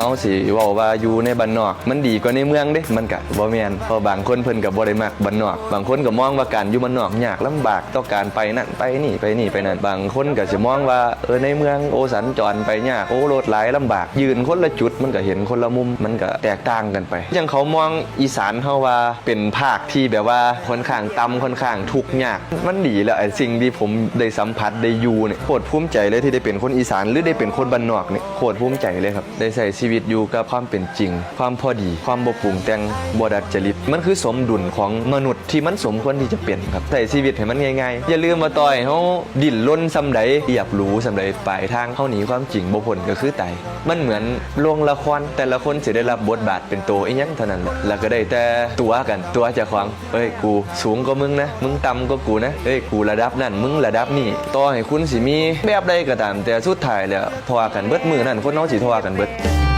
เอาสิเว้าว่าอยู่ในบ้านนอก มันดีกว่าในเมืองเด้ มันก็บ่แมนเพราะบางคนเพิ่นก็บ่ได้มักบ้านนอก บางคนก็มองว่าการอยู่บ้านนอกยากลำบากต่อการไปนั่นไปนี่ไปนี่ไปนั่น บางคนก็สิมองว่าเออในเมืองโอสัญจรไปยากโอ้รถหลายลำบาก ยืนคนละจุดมันก็เห็นคนละมุมมันก็แตกต่างกันไปอย่างเขามองอีสานเฮาว่าเป็นภาคที่แบบว่าค่อนข้างต่ำค่อนข้างทุกข์ยาก มันดีแล้วไอ้สิ่งที่ผมได้สัมผัสได้อยู่เนี่ยโคตรภูมิใจเลยที่ได้เป็นคนอีสานหรือได้เป็นคนบ้านนอกเนี่ยโคตรภูมิใจเลยครับได้ใช้ชีวิตอยู่กับความเป็นจริง ความพอดี ความบ่ปรุงแต่งบดัดจริตมันคือสมดุลของมนุษย์ที่มันสมควรที่จะเป็นครับใช้ชีวิตให้มันง่ายๆอย่าลืมมาต่อยเฮาดิ้นรนซำใดอยากรู้ซำใดปลายทางเฮาหนีความจริงบ่พ้นก็คือตายมันเหมือนโรงละครแต่ละคนสิได้รับบทบาทเป็นตัวอีหยังเท่านั้นแล้วก็ได้แต่ตัวกันตัวจ้าของเอ้ยกูสูงกว่ามึงนะ มึงต่ำกว่ากูนะเอ้ยกูระดับนั่นมึงระดับนี่ต่อให้คุณสิมีแบบใดก็ตามแต่สุดท้ายแล้วทวากันเบิดมือนั่นคนเฮาสิทวากันเบิด